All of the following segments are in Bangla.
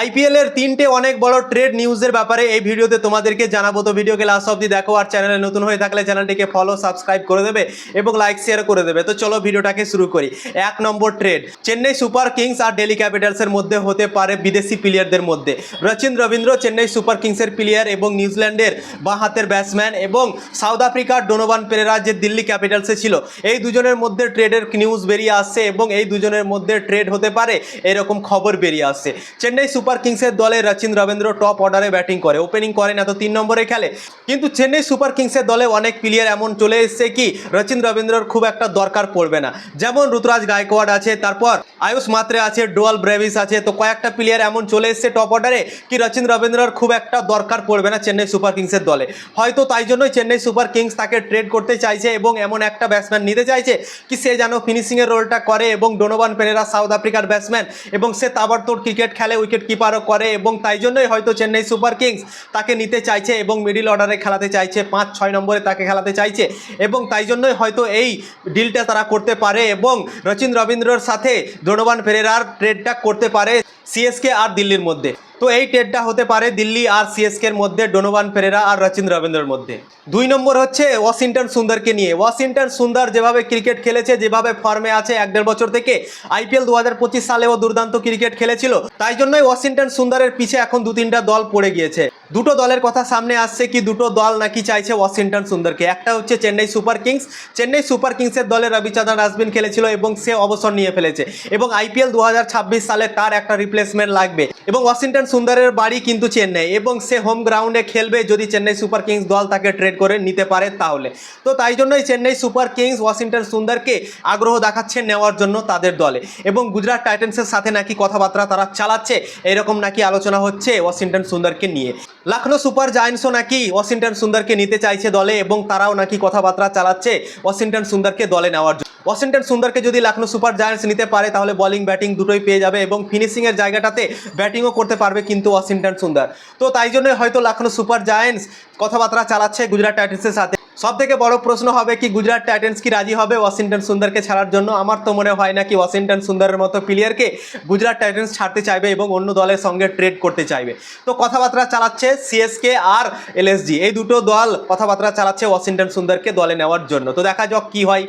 আইপিএল এর তিনটে অনেক বড় ট্রেড নিউজের ব্যাপারে এই ভিডিওতে তোমাদেরকে জানাব। তো ভিডিওকে লাস্ট অবধি দেখো আর চ্যানেলে নতুন হয়ে থাকলে চ্যানেলটিকে ফলো সাবস্ক্রাইব করে দেবে এবং লাইক শেয়ার করে দেবে। তো চলো ভিডিওটাকে শুরু করি। এক নম্বর ট্রেড চেন্নাই সুপার কিংস আর ডেলি ক্যাপিটালসের মধ্যে হতে পারে বিদেশি প্লেয়ারদের মধ্যে। রচিন রবীন্দ্র চেন্নাই সুপার কিংসের প্লেয়ার এবং নিউজিল্যান্ডের বাঁ হাতের ব্যাটসম্যান এবং সাউথ আফ্রিকার ডোনোভান পেরেরা যে দিল্লি ক্যাপিটালসে ছিল, এই দুজনের মধ্যে ট্রেডের নিউজ বেরিয়ে আসছে এবং এই দুজনের মধ্যে ট্রেড হতে পারে, এরকম খবর বেরিয়ে আসছে। চেন্নাই সুপার কিংসের দলে রচিন রবীন্দ্র টপ অর্ডারে ব্যাটিং করে। ওপেনিং করেন এত তিন নম্বরে খেলে। কিন্তু চেন্নাই সুপার কিংসের দলে অনেক প্লেয়ার এমন চলে এসছে কি, রচিন রবীন্দ্রর খুব একটা দরকার পড়বে না। যেমন ঋতুরাজ গায়কোয়াড আছে, তারপর আয়ুষ মাত্রে আছে, ডোয়াল ব্রেভিস আছে, তো কয়েকটা প্লেয়ার এমন চলে এসছে টপ অর্ডারে কি, রচিন রবীন্দ্রর খুব একটা দরকার পড়বে না চেন্নাই সুপার কিংসের দলে। হয়তো তাই জন্যই চেন্নাই সুপার কিংস তাকে ট্রেড করতে চাইছে এবং এমন একটা ব্যাটসম্যান নিতে চাইছে কি, সে যেন ফিনিশিংয়ের রোলটা করে এবং ডোনোভান পেরেরা সাউথ আফ্রিকার ব্যাটসম্যান এবং সে তাবড়তোড় ক্রিকেট খেলে উইকেট কিপারও করে এবং তাই জন্যই হয়তো চেন্নাই সুপার কিংস তাকে নিতে চাইছে এবং মিডিল অর্ডারে খেলাতে চাইছে। পাঁচ, ছয় নম্বরে তাকে খেলাতে চাইছে এবং তাই জন্যই হয়তো এই ডিলটা তারা করতে পারে এবং রচিন রবীন্দ্রর সাথে দ্রোণবান ফেরেরার ট্রেডটা করতে পারে। সিএসকে আর দিল্লির মধ্যে। তো এই ট্রেডটা হতে পারে দিল্লি আর সিএসকে এর মধ্যে ডোনোভান ফেরেরা আর রচিন রবীন্দ্রের মধ্যে। দুই নম্বর হচ্ছে ওয়াশিংটন সুন্দরকে নিয়ে। ওয়াশিংটন সুন্দর যেভাবে ক্রিকেট খেলেছে, যেভাবে ফর্মে আছে এক দেড় বছর থেকে আইপিএল দু হাজার পঁচিশ সালেও দুর্দান্ত ক্রিকেট খেলেছিল। তাই জন্যই ওয়াশিংটন সুন্দরের পিছে এখন দু তিনটা দল পড়ে গিয়েছে। দুটো দলের কথা সামনে আসছে, কি দুটো দল নাকি চাইছে ওয়াশিংটন সুন্দরকে? একটা হচ্ছে Chennai Super Kings. Chennai Super কিংসের দলে রবিচন্দ্রন আজমিন খেলেছিল এবং সে অবসর নিয়ে ফেলেছে। এবং আইপিএল দু হাজার ছাব্বিশ সালে তার একটা রিপ্লেসমেন্ট লাগবে। এবং ওয়াশিংটন সুন্দরের বাড়ি কিন্তু চেন্নাই। এবং সে হোম গ্রাউন্ডে খেলবে যদি চেন্নাই সুপার কিংস দল তাকে ট্রেড করে নিতে পারে তাহলে। তো তাই জন্যই চেন্নাই সুপার কিংস ওয়াশিংটন সুন্দরকে আগ্রহ দেখাচ্ছে নেওয়ার জন্য তাদের দলে। এবং গুজরাট টাইটান্সের সাথে নাকি কথাবার্তা তারা চালাচ্ছে, এরকম নাকি আলোচনা হচ্ছে ওয়াশিংটন সুন্দরকে নিয়ে। লখনৌ সুপার জায়েন্টসও নাকি ওয়াশিংটন সুন্দরকে নিতে চাইছে দলে এবং তারাও নাকি কথাবার্তা চালাচ্ছে ওয়াশিংটন সুন্দরকে দলে নেওয়ার জন্য। ওয়াশিংটন সুন্দরকে যদি লখনৌ সুপার জায়ান্টস নিতে পারে, তাহলে বলিং ব্যাটিং দুটোই পেয়ে যাবে এবং ফিনিশিংয়ের জায়গাটাতে ব্যাটিংও করতে পারবে কিন্তু ওয়াশিংটন সুন্দর। তো তাই জন্যই হয়তো লখনৌ সুপার জায়ান্টস কথাবার্তা চালাচ্ছে গুজরাট টাইটান্সের সাথে। সব থেকে বড় প্রশ্ন হবে কি, গুজরাট টাইটেন্স কি রাজি হবে ওয়াশিংটন সুন্দরকে ছাড়ার জন্য? আমার তো মনে হয় না কি ওয়াশিংটন সুন্দরের মতো প্লেয়ারকে গুজরাট টাইটেন্স ছাড়তে চাইবে এবং অন্য দলের সঙ্গে ট্রেড করতে চাইবে। তো কথাবার্তা চালাচ্ছে সিএসকে আর এলএসজি এই দুটো দল কথাবার্তা চালাচ্ছে ওয়াশিংটন সুন্দরকে দলে নেওয়ার জন্য। তো দেখা যাক কি হয়।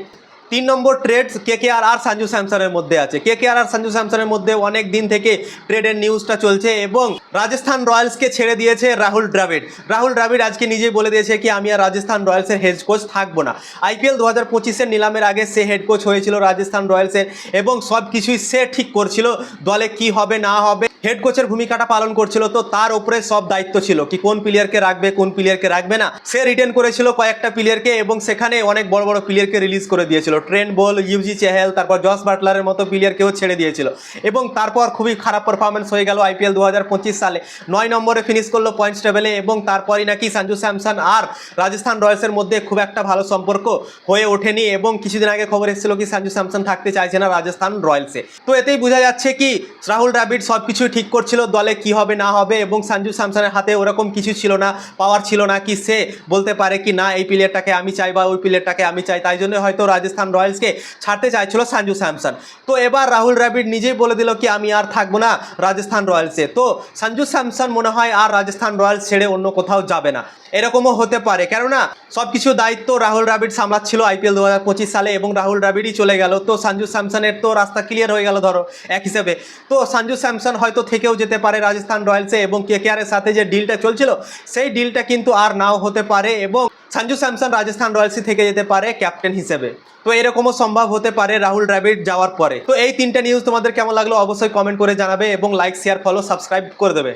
তিন নম্বর ট্রেড কে কে আর সঞ্জু স্যামসনের মধ্যে আছে। কে কে আর আর সঞ্জু স্যামসনের মধ্যে অনেক দিন থেকে ট্রেডের নিউজটা চলছে এবং রাজস্থান রয়্যালসকে ছেড়ে দিয়েছে রাহুল দ্রাবিড়। রাহুল দ্রাবিড় আজকে নিজেই বলে দিয়েছে কি, আমি আর রাজস্থান রয়্যালসের হেড কোচ থাকব না। আইপিএল দু হাজার পঁচিশের নিলামের আগে সে হেড কোচ হয়েছিল রাজস্থান রয়্যালসের এবং সব কিছুই সে ঠিক করছিল, দলে কি হবে, না হবে। হেড কোচের ভূমিকাটা পালন করছিল, তো তার উপরে সব দায়িত্ব ছিল কি, কোন প্লেয়ারকে রাখবে, কোন প্লেয়ারকে রাখবে না। সে রিটেন করেছিল কয়েকটা প্লেয়ারকে এবং সেখানে অনেক বড় বড় প্লেয়ারকে রিলিজ করে দিয়েছিল। ট্রেন বল ইউজি চেহেল তারপর জস বাটলারের মতো প্লেয়ারকেও ছেড়ে দিয়েছিল। এবং তারপর খুবই খারাপ পারফরমেন্স হয়ে গেল আইপিএল দু হাজার পঁচিশ সালে। নয় নম্বরে ফিনিশ করল পয়েন্টস টেবিলে এবং তারপরই নাকি সঞ্জু স্যামসন আর রাজস্থান রয়্যালসের মধ্যে খুব একটা ভালো সম্পর্ক হয়ে ওঠেনি এবং কিছুদিন আগে খবর এসেছিল কি সঞ্জু স্যামসন থাকতে চাইছে না রাজস্থান রয়্যালসে তো এতেই বোঝা যাচ্ছে কি রাহুল দ্রাবিড় সব কিছুই ঠিক করছিল, দলে কি হবে, না হবে এবং সঞ্জু স্যামসনের হাতে ওরকম কিছু ছিল না পাওয়ার ছিল না কি সে বলতে পারে কি না এই প্লেয়ারটাকে আমি চাই বা ওই প্লেয়ারটাকে আমি চাই, তাই জন্য হয়তো রাজস্থান রয়্যালসকে ছাড়তে চাইছিল সঞ্জু স্যামসন তো এবার রাহুল দ্রাবিড় নিজেই বলে দিল কি, আমি আর থাকব না রাজস্থান রয়্যালসে তো সঞ্জু স্যামসন মনে হয় আর রাজস্থান রয়্যালস ছেড়ে অন্য কোথাও যাবে না। এরকমও হতে পারে। কেননা সব কিছু দায়িত্ব রাহুল দ্রাবিড় সামলাচ্ছিল আইপিএল দু হাজার পঁচিশ সালে এবং রাহুল দ্রাবিড়ই চলে গেল। তো সঞ্জু স্যামসনের তো রাস্তা ক্লিয়ার হয়ে গেল ধরো এক হিসেবে। তো সঞ্জু স্যামসন হয়তো থেকেও যেতে পারে রাজস্থান রয়্যালসে এবং কে কেআরের সাথে যে ডিলটা চলছিল, সেই ডিলটা কিন্তু আর নাও হতে পারে এবং সঞ্জু স্যামসন রাজস্থান রয়্যালসি থেকে যেতে পারে ক্যাপ্টেন হিসেবে। তো এরকমও সম্ভব হতে পারে রাহুল দ্রাবিড় যাওয়ার পরে। তো এই তিনটা নিউজ তোমাদের কেমন লাগল অবশ্যই কমেন্ট করে জানাবে এবং লাইক শেয়ার ফলো সাবস্ক্রাইব করে দেবে।